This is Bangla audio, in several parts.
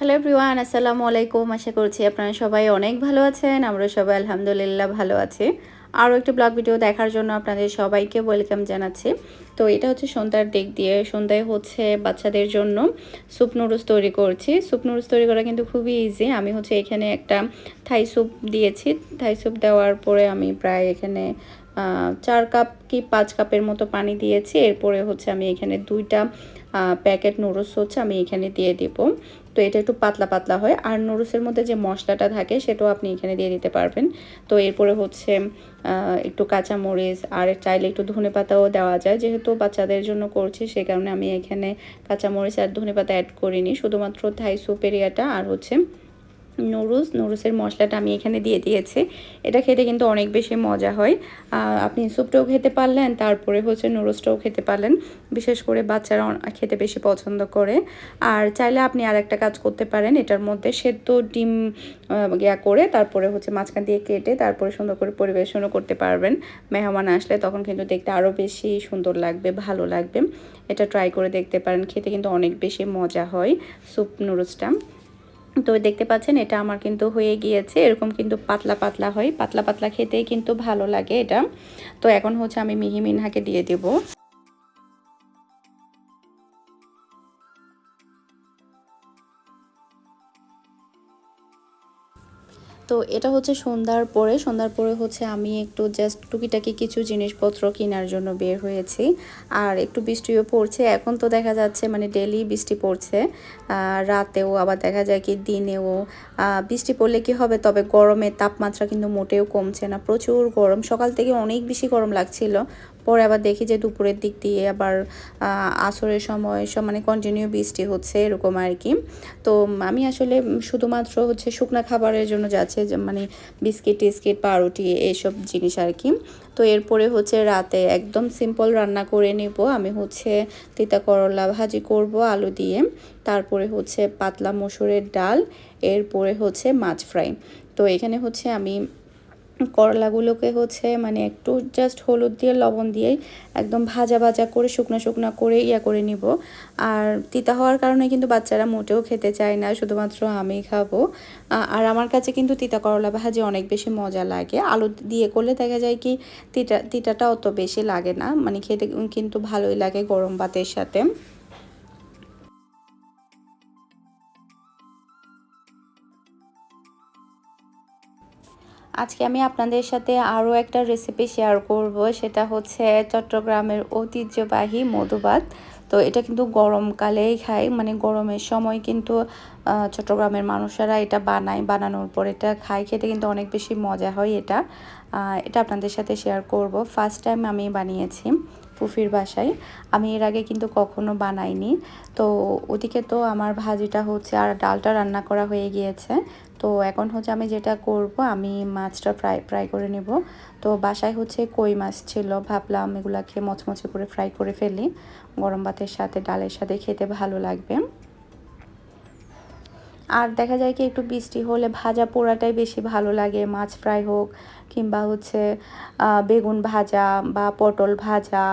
হ্যালো এভরিওয়ান আসসালামু আলাইকুম আশা করছি আপনারা সবাই অনেক ভালো আছেন। আমরা সবাই আলহামদুলিল্লাহ ভালো আছি। আরও একটি ব্লগ ভিডিও দেখার জন্য আপনাদের সবাইকে ওয়েলকাম জানাচ্ছি। তো এটা হচ্ছে সন্ধ্যার দিক দিয়ে। সন্ধ্যায় হচ্ছে বাচ্চাদের জন্য স্যুপ নুডলস তৈরি করছি। স্যুপ নুডলস তৈরি করা কিন্তু খুবই ইজি আমি হচ্ছে এখানে একটা থাই স্যুপ দিয়েছি। থাই স্যুপ দেওয়ার পরে আমি প্রায় এখানে চার কাপ কি পাঁচ কাপের মতো পানি দিয়েছি। এরপরে হচ্ছে আমি এখানে দুইটা প্যাকেট নুডলস হচ্ছে, আমি এখানে দিয়ে দিব। তো এটা একটু পাতলা পাতলা হয়। আর নুডলসের মধ্যে যে মশলাটা থাকে, সেটাও আপনি এখানে দিয়ে দিতে পারবেন। তো এরপরে হচ্ছে একটু কাঁচামরিচ, আর চাইলে একটু ধনে পাতাও দেওয়া যায়। যেহেতু বাচ্চাদের জন্য করছি, সে কারণে আমি এখানে কাঁচামরিচ আর ধনে পাতা অ্যাড করিনি। শুধুমাত্র থাই সুপেরিয়াটা আর হচ্ছে নুডলস, নুডলসের মশলাটা আমি এখানে দিয়ে দিয়েছি। এটা খেতে কিন্তু অনেক বেশি মজা হয়। আপনি স্যুপটাও খেতে পারলেন, তারপরে হচ্ছে নুডলসটাও খেতে পারলেন। বিশেষ করে বাচ্চারা খেতে বেশি পছন্দ করে। আর চাইলে আপনি আর একটা কাজ করতে পারেন, এটার মধ্যে সেদ্ধ ডিম ইয়া করে তারপরে হচ্ছে মাঝখান দিয়ে কেটে তারপরে সুন্দর করে পরিবেশনও করতে পারবেন। মেহমান আসলে তখন কিন্তু দেখতে আরও বেশি সুন্দর লাগবে, ভালো লাগবে। এটা ট্রাই করে দেখতে পারেন, খেতে কিন্তু অনেক বেশি মজা হয় স্যুপ, নুডলসটা। তো দেখতে পাচ্ছেন, এটা আমার কিন্তু হয়ে গিয়েছে। এরকম কিন্তু পাতলা পাতলা হয়। পাতলা পাতলা খেতেই কিন্তু ভালো লাগে এটা। তো এখন হচ্ছে আমি মিহি মিনহাকে দিয়ে দেবো। তো এটা হচ্ছে সন্ধ্যার পরে। সন্ধ্যার পরে হচ্ছে আমি একটু জাস্ট টুকিটাকি কিছু জিনিসপত্র কেনার জন্য বের হয়েছি। আর একটু বৃষ্টিও পড়ছে। এখন তো দেখা যাচ্ছে মানে ডেলি বৃষ্টি পড়ছে। রাতেও আবার দেখা যায় কি দিনেও। বৃষ্টি পড়লে কি হবে? তবে গরমের তাপমাত্রা কিন্তু মোটেও কমছে না। প্রচুর গরম। সকাল থেকে অনেক বেশি গরম লাগছিল। পরে আবার দেখি যে দুপুরের দিক দিয়ে আবার আসরের সময় সব মানে কন্টিনিউ বৃষ্টি হচ্ছে এরকম আর কি তো আমি আসলে শুধুমাত্র হচ্ছে শুকনা খাবারের জন্য যাচ্ছে মানে বিস্কিট টিস্কিট, পাউরুটি এইসব জিনিস আর কি তো এরপরে হচ্ছে রাতে একদম সিম্পল রান্না করে নেব। আমি হচ্ছে তিতা করলা ভাজি করব আলু দিয়ে। তারপরে হচ্ছে পাতলা মসুরের ডাল, এরপরে হচ্ছে মাছ ফ্রাই তো এখানে হচ্ছে আমি করলাগুলোকে হচ্ছে মানে একটু জাস্ট হলুদ দিয়ে, লবণ দিয়েই একদম ভাজা ভাজা করে, শুকনো শুকনো করে ইয়া করে নিব। আর তিতা হওয়ার কারণে কিন্তু বাচ্চারা মোটেও খেতে চায় না, শুধুমাত্র আমি খাব। আর আমার কাছে কিন্তু তিতা করলা ভাজি অনেক বেশি মজা লাগে। আলু দিয়ে করলে দেখা যায় কি তিতা, তিতাটা অত বেশি লাগে না মানে খেতে কিন্তু ভালোই লাগে গরম ভাতের সাথে। আজকে আমি আপনাদের সাথে আরও একটা রেসিপি শেয়ার করব। সেটা হচ্ছে চট্টগ্রামের ঐতিহ্যবাহী মধুবাদ তো এটা কিন্তু গরমকালেই খায় মানে গরমের সময় কিন্তু চট্টগ্রামের মানুষেরা এটা বানায়। বানানোর পর এটা খায়, খেতে কিন্তু অনেক বেশি মজা হয় এটা। এটা আপনাদের সাথে শেয়ার করব। ফার্স্ট টাইম আমি বানিয়েছি। ফুফির বাসায়। আমি এর আগে কিন্তু কখনো বানাইনি। তো ওদিকে তো আমার ভাজিটা হচ্ছে আর ডালটা রান্না করা হয়ে গিয়েছে। তো এখন হচ্ছে আমি যেটা করব, আমি মাছটা ফ্রাই ফ্রাই করে নেব। তো বাসায় হচ্ছে কই মাছ ছিল, ভাবলাম এগুলাকে মচমচে করে ফ্রাই করে ফেলি। গরম ভাতের সাথে, ডালের সাথে খেতে ভালো লাগবে। আর দেখা যায় কি একটু বৃষ্টি হলে ভাজা পোড়াটাই বেশি ভালো লাগে, মাছ ফ্রাই হোক কিংবা হচ্ছে বেগুন ভাজা বা পটল ভাজা,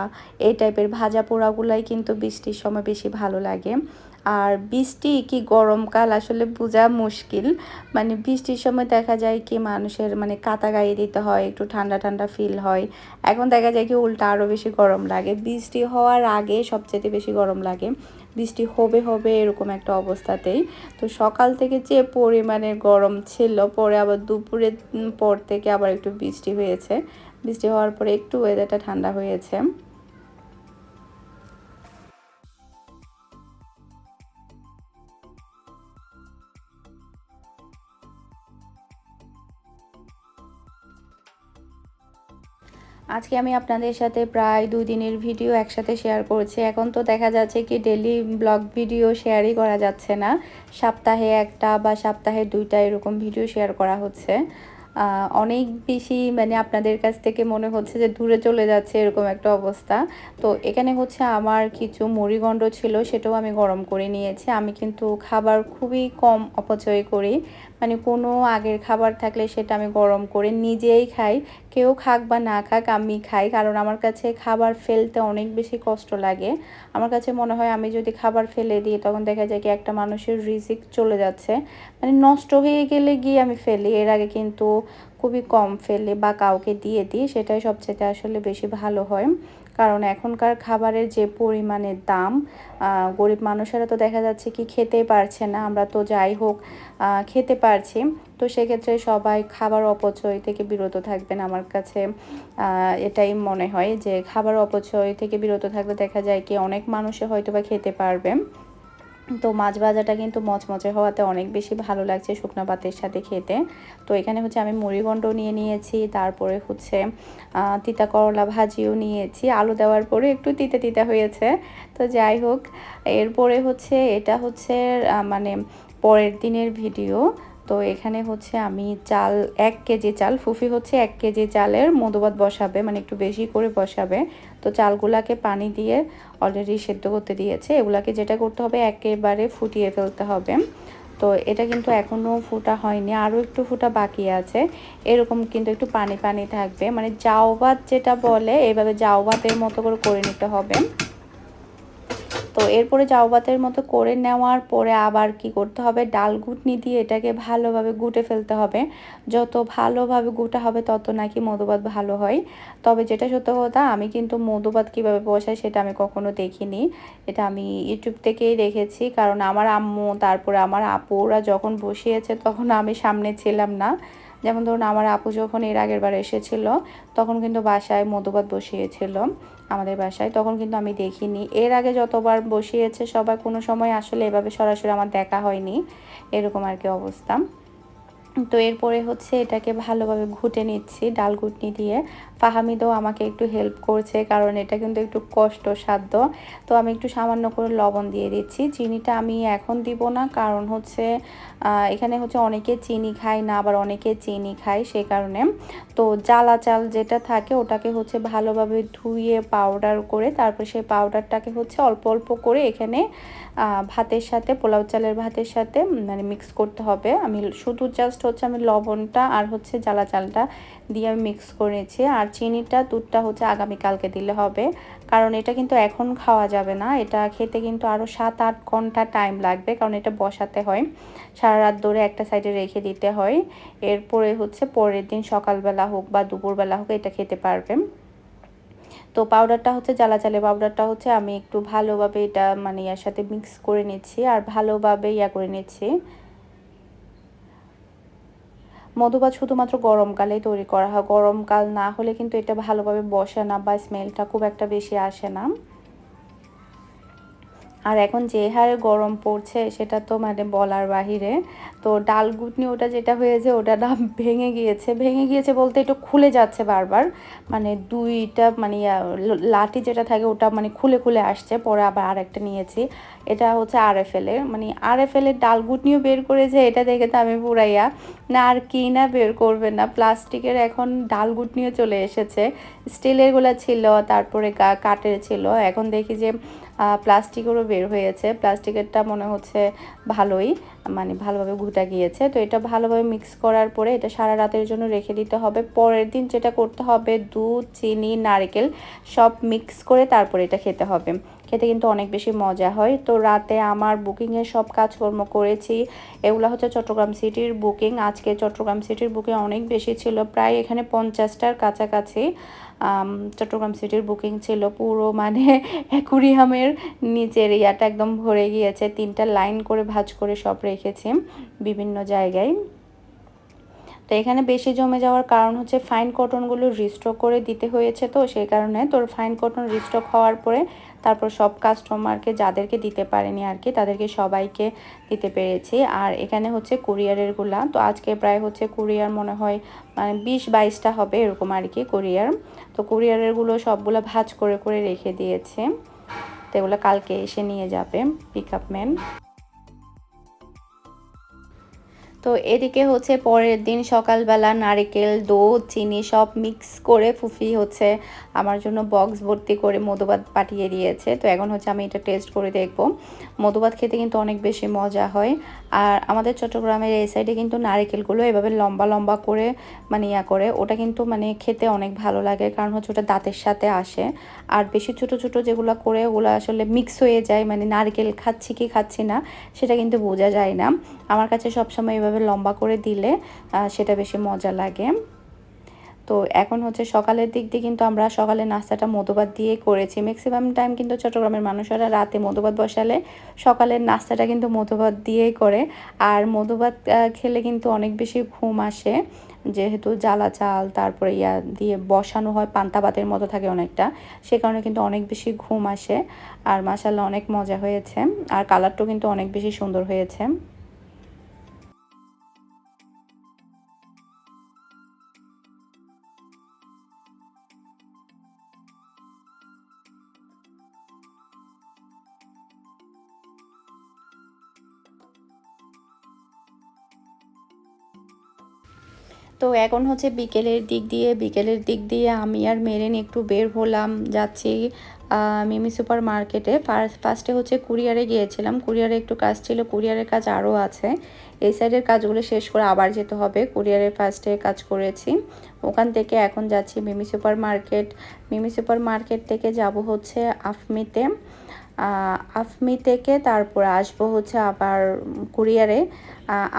এই টাইপের ভাজা পোড়াগুলাই কিন্তু বৃষ্টির সময় বেশি ভালো লাগে। আর বৃষ্টি কি গরমকাল আসলে বোঝা মুশকিল। মানে বৃষ্টির সময় দেখা যায় কি মানুষের মানে কাতা গায়ে দিতে হয়, একটু ঠান্ডা ঠান্ডা ফিল হয়। এখন দেখা যায় কি উল্টা আরও বেশি গরম লাগে। বৃষ্টি হওয়ার আগে সবচেয়ে বেশি গরম লাগে। বৃষ্টি হবে হবে এরকম একটা অবস্থাতেই। তো সকাল থেকে যে পরিমাণে গরম ছিল, পরে আবার দুপুরের পর থেকে আবার একটু বৃষ্টি হয়েছে। বৃষ্টি হওয়ার পরে একটু ওয়েদারটা ঠান্ডা হয়েছে। আজকে আমি আপনাদের সাথে প্রায় দুই দিনের ভিডিও একসাথে শেয়ার করছি। এখন তো দেখা যাচ্ছে কি ডেলি ব্লগ ভিডিও শেয়ারই করা যাচ্ছে না। সপ্তাহে একটা বা সপ্তাহে দুইটা এরকম ভিডিও শেয়ার করা হচ্ছে। অনেক বেশি মানে আপনাদের কাছ থেকে মনে হচ্ছে যে দূরে চলে যাচ্ছে এরকম একটা অবস্থা। তো এখানে হচ্ছে আমার কিছু মুড়িগণ্ড ছিল, সেটাও আমি গরম করে নিয়েছি। আমি কিন্তু খাবার খুবই কম অপচয় করি। মানে কোনো আগের খাবার থাকলে সেটা আমি গরম করে নিজেই খাই। কেউ খাক বা না খাক, আমি খাই। কারণ আমার কাছে খাবার ফেলতে অনেক বেশি কষ্ট লাগে। আমার কাছে মনে হয় আমি যদি খাবার ফেলে দিই, তখন দেখা যায় কি একটা মানুষের রিজিক চলে যাচ্ছে। মানে নষ্ট হয়ে গেলে গিয়ে আমি ফেলি। এর আগে কিন্তু খুবই কম ফেলে বা কাউকে দিয়ে দিই, সেটাই সবচেয়ে আসলে বেশি ভালো হয়। কারণ এখনকার খাবারের যে পরিমাণে দাম গরিব মানুষেরা তো দেখা যাচ্ছে কি খেতেই পারছে না, আমরা তো যাই হোক খেতে পারছি। তো সেক্ষেত্রে সবাই খাবার অপচয় থেকে বিরত থাকবেন আমার কাছে এটাই মনে হয় যে খাবার অপচয় থেকে বিরত থাকলে দেখা যায় কি অনেক মানুষে হয়তো বা খেতে পারবে। তো মাছ ভাজাটা কিন্তু মচমচে হওয়াতে অনেক বেশি ভালো লাগছে শুকনো ভাতের সাথে খেতে। তো এখানে হচ্ছে আমি মুড়িগণ্ড নিয়ে নিয়েছি, তারপরে হচ্ছে তিতা করলা ভাজিও নিয়েছি। আলু দেওয়ার পরে একটু তিতা তিতা হয়েছে। তো যাই হোক, এরপরে হচ্ছে, এটা হচ্ছে মানে পরের দিনের ভিডিও। তো এখানে হচ্ছে আমি চাল, এক কেজি চাল, ফুফি হচ্ছে এক কেজি চালের মধুবাদ বসাবে মানে একটু বেশি করে বসাবে। তো চালগুলাকে পানি দিয়ে অলরেডি সেদ্ধ করতে দিয়েছে। এগুলাকে যেটা করতে হবে একেবারে ফুটিয়ে ফেলতে হবে। তো এটা কিন্তু এখনও ফুটা হয়নি আরও একটু ফুটা বাকি আছে। এরকম কিন্তু একটু পানি পানি থাকবে। মানে জাউ যেটা বলে, এভাবে জাউ মতো করে করে নিতে হবে। এরপরে জাউ ভাতের মতো করে নেওয়ার পরে আবার কি করতে হবে? ডাল গুটনি দিয়ে এটাকে ভালোভাবে গুটে ফেলতে হবে। যত ভালোভাবে গুটা হবে, তত নাকি মধুবাত ভালো হয়। তবে যেটা সত্য কথা, আমি কিন্তু মধুবাত কীভাবে বসাই সেটা আমি কখনো দেখিনি। এটা আমি ইউটিউব থেকেই দেখেছি। কারণ আমার আম্মু, তারপরে আমার আপুরা যখন বসিয়েছে তখন আমি সামনে ছিলাম না। যেমন ধরুন আমার আপু যখন এর আগের বার এসেছিল, তখন কিন্তু বাসায় মধুবাদ বসিয়েছিল আমাদের বাসায়। তখন কিন্তু আমি দেখিনি। এর আগে যতবার বসিয়েছে সবাই, কোনো সময় আসলে এভাবে সরাসরি আমার দেখা হয়নি। এরকম আর কি অবস্থা। তো এরপরে হচ্ছে এটাকে ভালোভাবে ঘুটে নিচ্ছি, ডাল ঘুটনি দিয়ে। ফাহামিদও আমাকে একটু হেল্প করছে কারণ এটা কিন্তু একটু কষ্টসাধ্য তো আমি একটু সামান্য করে লবণ দিয়ে দিচ্ছি। চিনিটা আমি এখন দিব না কারণ হচ্ছে এখানে হচ্ছে অনেকে চিনি খায় না, আবার অনেকে চিনি খায় সেই কারণে। তো জ্বালা চাল যেটা থাকে ওটাকে হচ্ছে ভালোভাবে ধুয়ে পাউডার করে তারপর সেই পাউডারটাকে হচ্ছে অল্প অল্প করে এখানে ভাতের সাথে, পোলাও চালের ভাতের সাথে মানে মিক্স করতে হবে। আমি শুধু জাস্ট হচ্ছে আমি লবণটা আর হচ্ছে জ্বালা চালটা দিয়ে আমি মিক্স করেছি আর চিনিটা, দুধটা হচ্ছে আগামীকালকে দিলে হবে। কারণ এটা কিন্তু এখন খাওয়া যাবে না। এটা খেতে কিন্তু আরও সাত আট ঘণ্টা টাইম লাগবে, কারণ এটা বসাতে হয়। সারা রাত ধরে একটা সাইডে রেখে দিতে হয়। এরপরে হচ্ছে পরের দিন সকালবেলা হোক বা দুপুরবেলা হোক এটা খেতে পারবেন। তো পাউডারটা হচ্ছে জ্বালা চালে পাউডারটা হচ্ছে আমি একটু ভালোভাবে এটা মানে ইয়ার সাথে মিক্স করে নিচ্ছি। আর ভালোভাবে ইয়া করে নিচ্ছি। মধুবাত শুধুমাত্র গরমকালেই তৈরি করা হয়। গরমকাল না হলে কিন্তু এটা ভালোভাবে বসে না বা স্মেলটা খুব একটা বেশি আসে না। আর এখন যে হারে গরম পড়ছে, সেটা তো মানে বলার বাহিরে। তো ডাল গুটনি ওটা যেটা হয়েছে, ওটা না ভেঙে গিয়েছে। ভেঙে গিয়েছে বলতে একটু খুলে যাচ্ছে বারবার। মানে দুইটা মানে লাঠি যেটা থাকে, ওটা মানে খুলে খুলে আসছে। পরে আবার আরেকটা নিয়েছি। এটা হচ্ছে আর এফ এলের মানে আর এফ এলের ডাল গুটনিও বের করেছে, এটা দেখে তো আমি পুরাইয়া না, আর কি না বের করবে না। প্লাস্টিকের এখন ডাল গুটনিও চলে এসেছে। স্টিলেরগুলো ছিল, তারপরে কাঠের ছিল। এখন দেখি যে প্লাস্টিকেরও বের হয়েছে। প্লাস্টিকেরটা মনে হচ্ছে ভালোই মানে ভালোভাবে ঘুটা গিয়েছে। তো এটা ভালোভাবে মিক্স করার পরে এটা সারা রাতের জন্য রেখে দিতে হবে। পরের দিন যেটা করতে হবে, দুধ, চিনি, নারকেল সব মিক্স করে তারপরে এটা খেতে হবে। খেতে কিন্তু অনেক বেশি মজা হয়। তো রাতে আমার বুকিংয়ের সব কাজকর্ম করেছি। এগুলো হচ্ছে চট্টগ্রাম সিটির বুকিং আজকে চট্টগ্রাম সিটির বুকিং অনেক বেশি ছিল, প্রায় এখানে পঞ্চাশটার কাছাকাছি। চট্টগ্রাম সিটির বুকিং ছিল পুরো মানে অ্যাকুরিয়ামের নিচের ইয়াটা একদম ভরে গিয়েছে। তিনটা লাইন করে ভাজ করে সব রেখেছি বিভিন্ন জায়গায়। তো এখানে বেশি জমে যাওয়ার কারণ হচ্ছে ফাইন কটনগুলো রিস্টক করে দিতে হয়েছে তো, সেই কারণে তোর ফাইন কটন রিস্টক হওয়ার পরে তারপর সব কাস্টমারকে যাদেরকে দিতে পারেনি আর কি, তাদেরকে সবাইকে দিতে পেরেছি। আর এখানে হচ্ছে কুরিয়ারেরগুলা তো আজকে প্রায় হচ্ছে কুরিয়ার মনে হয় মানে বিশ বাইশটা হবে এরকম আর কি কুরিয়ার তো কুরিয়ারেরগুলো সবগুলো ভাজ করে করে রেখে দিয়েছে। তো এগুলো কালকে এসে নিয়ে যাবে পিক আপ ম্যান তো এদিকে হচ্ছে পরের দিন সকালবেলা নারিকেল, দুধ, চিনি সব মিক্স করে ফুফি হচ্ছে আমার জন্য বক্স ভর্তি করে মধুবাদ পাঠিয়ে দিয়েছে। তো এখন হচ্ছে আমি এটা টেস্ট করে দেখব। মধুবাদ খেতে কিন্তু অনেক বেশি মজা হয়। আর আমাদের চট্টগ্রামের এই সাইডে কিন্তু নারিকেলগুলো এভাবে লম্বা লম্বা করে মানে ইয়া করে, ওটা কিন্তু মানে খেতে অনেক ভালো লাগে। কারণ হচ্ছে ওটা দাঁতের সাথে আসে। আর বেশি ছোট ছোট যেগুলো করে ওগুলো আসলে মিক্স হয়ে যায় মানে নারকেল খাচ্ছি কি খাচ্ছি না, সেটা কিন্তু বোঝা যায় না। আমার কাছে সবসময় এভাবে লম্বা করে দিলে সেটা বেশি মজা লাগে। তো এখন হচ্ছে সকালের দিক দিয়ে কিন্তু আমরা সকালের নাস্তাটা মধুবাদ দিয়ে করেছি। ম্যাক্সিমাম টাইম কিন্তু চট্টগ্রামের মানুষেরা রাতে মধুবাদ বসালে সকালের নাস্তাটা কিন্তু মধুবাদ দিয়েই করে। আর মধুবাদ খেলে কিন্তু অনেক বেশি ঘুম আসে। যেহেতু জ্বালা চাল, তারপরে ইয়া দিয়ে বসানো হয়, পান্তা ভাতের মতো থাকে অনেকটা। সে কারণে কিন্তু অনেক বেশি ঘুম আসে। আর মাসাল্লাহ অনেক মজা হয়েছে। আর কালারটাও কিন্তু অনেক বেশি সুন্দর হয়েছে। তো এখন হচ্ছে বিকেলের দিক দিয়ে, বিকেলের দিক দিয়ে আমি আর মেরেন একটু বের হলাম, যাচ্ছি মিমি সুপার মার্কেটে ফার্স্ট ফার্স্টে হচ্ছে কুরিয়ারে গিয়েছিলাম, কুরিয়ারে একটু কাজ ছিল, কুরিয়ারের কাজ আরও আছে। এই সাইডের কাজগুলো শেষ করে আবার যেতে হবে, কুরিয়ারের ফার্স্টে কাজ করেছি। ওখান থেকে এখন যাচ্ছি Mimi super market Mimi super market থেকে যাব হচ্ছে আফমিতে। আফমি থেকে তারপর আসব হচ্ছে আবার কুরিয়ারে।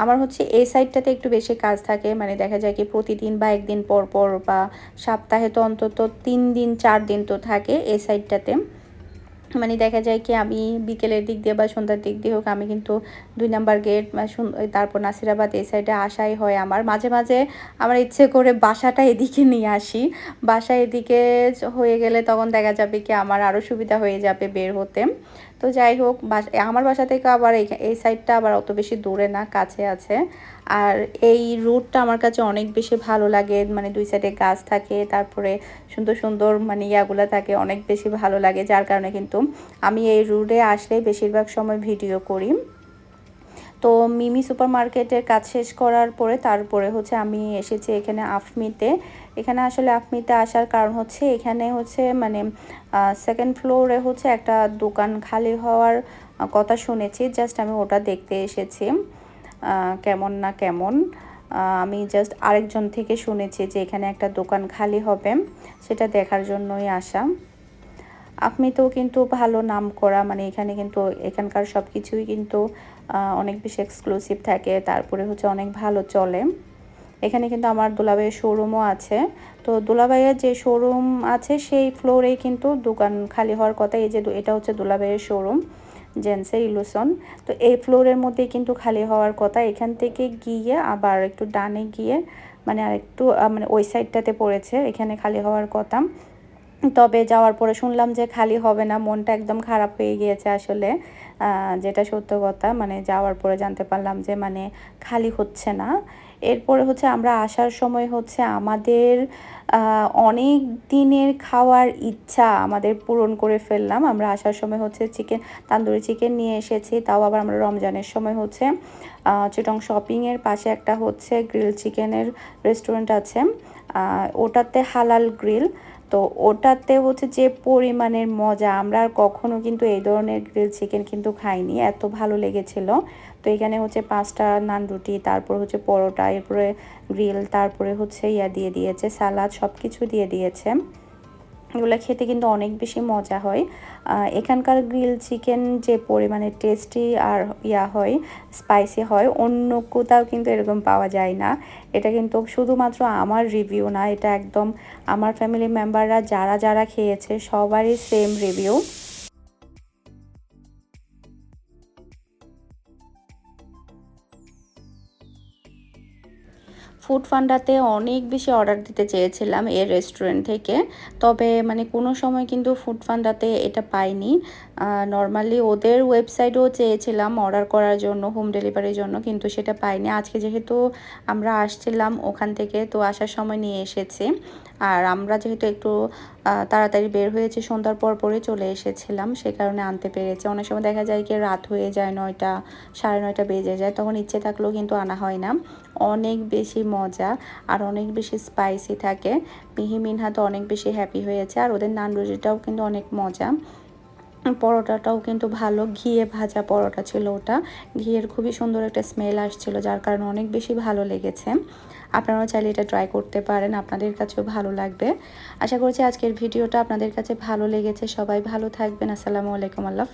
আমার হচ্ছে এই সাইডটাতে একটু বেশি কাজ থাকে মানে দেখা যায় কি প্রতিদিন বা একদিন পর পর বা সপ্তাহে তো অন্তত তিন দিন, চার দিন তো থাকে এই সাইডটাতে মানে দেখা যায় কি আমি বিকেলের দিক দিয়ে বা সন্ধ্যার দিক দিয়ে হোক, আমি কিন্তু দুই নাম্বার গেট তারপর নাসিরাবাদ এই সাইডে আসাই হয় আমার। মাঝে মাঝে আমার ইচ্ছে করে বাসাটা এদিকে নিয়ে আসি। বাসা এদিকে হয়ে গেলে তখন দেখা যাবে কি আমার আরও সুবিধা হয়ে যাবে বের হতে। তো যাই হোক আমার বাসা থেকে আবার এই সাইডটা আবার অত বেশি দূরে না, কাছে আছে। আর এই রুটটা আমার কাছে অনেক বেশি ভালো লাগে। মানে দুই সাইডে গাছ থাকে, তারপরে সুন্দর সুন্দর মানে ইয়াগুলো থাকে, অনেক বেশি ভালো লাগে। যার কারণে কিন্তু আমি এই রুটে আসলে বেশিরভাগ সময় ভিডিও করি। তো মিমি সুপার মার্কেটের কাজ শেষ করার পরে তারপরে হচ্ছে আমি এসেছি এখানে আফমিতে। এখানে আসলে আফমিতে আসার কারণ হচ্ছে এখানে হচ্ছে মানে সেকেন্ড ফ্লোরে হচ্ছে একটা দোকান খালি হওয়ার কথা শুনেছি। জাস্ট আমি ওটা দেখতে এসেছি। কেমন না কেমন। আমি জাস্ট আরেকজন থেকে শুনেছি যে এখানে একটা দোকান খালি হবে। সেটা দেখার জন্যই আসা। আপনি তো কিন্তু ভালো নাম করা মানে এখানে কিন্তু এখানকার সব কিছুই কিন্তু অনেক বেশি এক্সক্লুসিভ থাকে, তারপরে হচ্ছে অনেক ভালো চলে। এখানে কিন্তু আমার দোলাবাইয়ের শোরুমও আছে। তো দোলাবাইয়ের যে শোরুম আছে, সেই ফ্লোরেই কিন্তু দোকান খালি হওয়ার কথা, এই যে এটা হচ্ছে দোলাবাইয়ের শোরুম জেন্সের ইলুসন তো এই ফ্লোরের মধ্যে কিন্তু খালি হওয়ার কথা, এখান থেকে গিয়ে আবার একটু ডানে গিয়ে মানে আর একটু মানে ওই সাইডটাতে পড়েছে, এখানে খালি হওয়ার কথা। তবে যাওয়ার পরে শুনলাম যে খালি হবে না, মনটা একদম খারাপ হয়ে গিয়েছে আসলে। যেটা সত্য কথা মানে যাওয়ার পরে জানতে পারলাম যে মানে খালি হচ্ছে না। এরপরে হচ্ছে আমরা আসার সময় হচ্ছে আমাদের অনেক দিনের খাওয়ার ইচ্ছা আমাদের পূরণ করে ফেললাম। আমরা আসার সময় হচ্ছে চিকেন, তান্দুরি চিকেন নিয়ে এসেছি, তাও আবার আমরা রমজানের সময় হচ্ছে চিটং শপিংয়ের পাশে একটা হচ্ছে গ্রিল চিকেনের রেস্টুরেন্ট আছে। ওটাতে হালাল গ্রিল। তো ওটাতে হচ্ছে যে পরিমাণের মজা, আমরা আর কখনও কিন্তু এই ধরনের গ্রিল চিকেন কিন্তু খাইনি, এত ভালো লেগেছিল। তো এখানে হচ্ছে পাঁচটা নান রুটি, তারপর হচ্ছে পরোটা, এরপরে গ্রিল তারপরে হচ্ছে ইয়া দিয়ে দিয়েছে, সালাদ সব কিছু দিয়ে দিয়েছে। এগুলো খেতে কিন্তু অনেক বেশি মজা হয়। এখানকার গ্রিল চিকেন যে পরিমাণে টেস্টি আর ইয়া হয় স্পাইসি হয়, অন্য কোথাও কিন্তু এরকম পাওয়া যায় না। এটা কিন্তু শুধুমাত্র আমার রিভিউ না, এটা একদম আমার ফ্যামিলি মেম্বাররা যারা যারা খেয়েছে সবারই সেম রিভিউ ফুড ফান্ডাতে অনেক বেশি অর্ডার দিতে চেয়েছিলাম এর রেস্টুরেন্ট থেকে। তবে মানে কোনো সময় কিন্তু ফুড ফান্ডাতে এটা পাইনি। নর্মালি ওদের ওয়েবসাইটও চেয়েছিলাম অর্ডার করার জন্য হোম ডেলিভারির জন্য, কিন্তু সেটা পাইনি। আজকে যেহেতু আমরা আসছিলাম ওখান থেকে, তো আসার সময় নিয়ে এসেছি। আর আমরা যেহেতু একটু তাড়াতাড়ি বের হয়েছে, সন্ধ্যার পর পরে চলে এসেছিলাম, সে কারণে আনতে পেরেছে। অনেক সময় দেখা যায় কি রাত হয়ে যায় নয়টা, সাড়ে নয়টা বেজে যায়, তখন ইচ্ছে থাকলেও কিন্তু আনা হয় না। অনেক বেশি মজা আর অনেক বেশি স্পাইসি থাকে। মিহি মিনহা তো অনেক বেশি হ্যাপি হয়েছে, আর ওদের নান রুটিটাও কিন্তু অনেক মজা। পরোটাটাও কিন্তু ভালো। ঘিয়ে ভাজা পরোটা ছিল ওটা। ঘিয়ের খুবই সুন্দর একটা স্মেল আসছিল, যার কারণে অনেক বেশি ভালো লেগেছে। আপনারাও চাইলে এটা ট্রাই করতে পারেন, আপনাদের কাছেও ভালো লাগবে। আশা করছি আজকের ভিডিওটা আপনাদের কাছে ভালো লেগেছে। সবাই ভালো থাকবেন। আসসালামু আলাইকুম। আল্লাহ।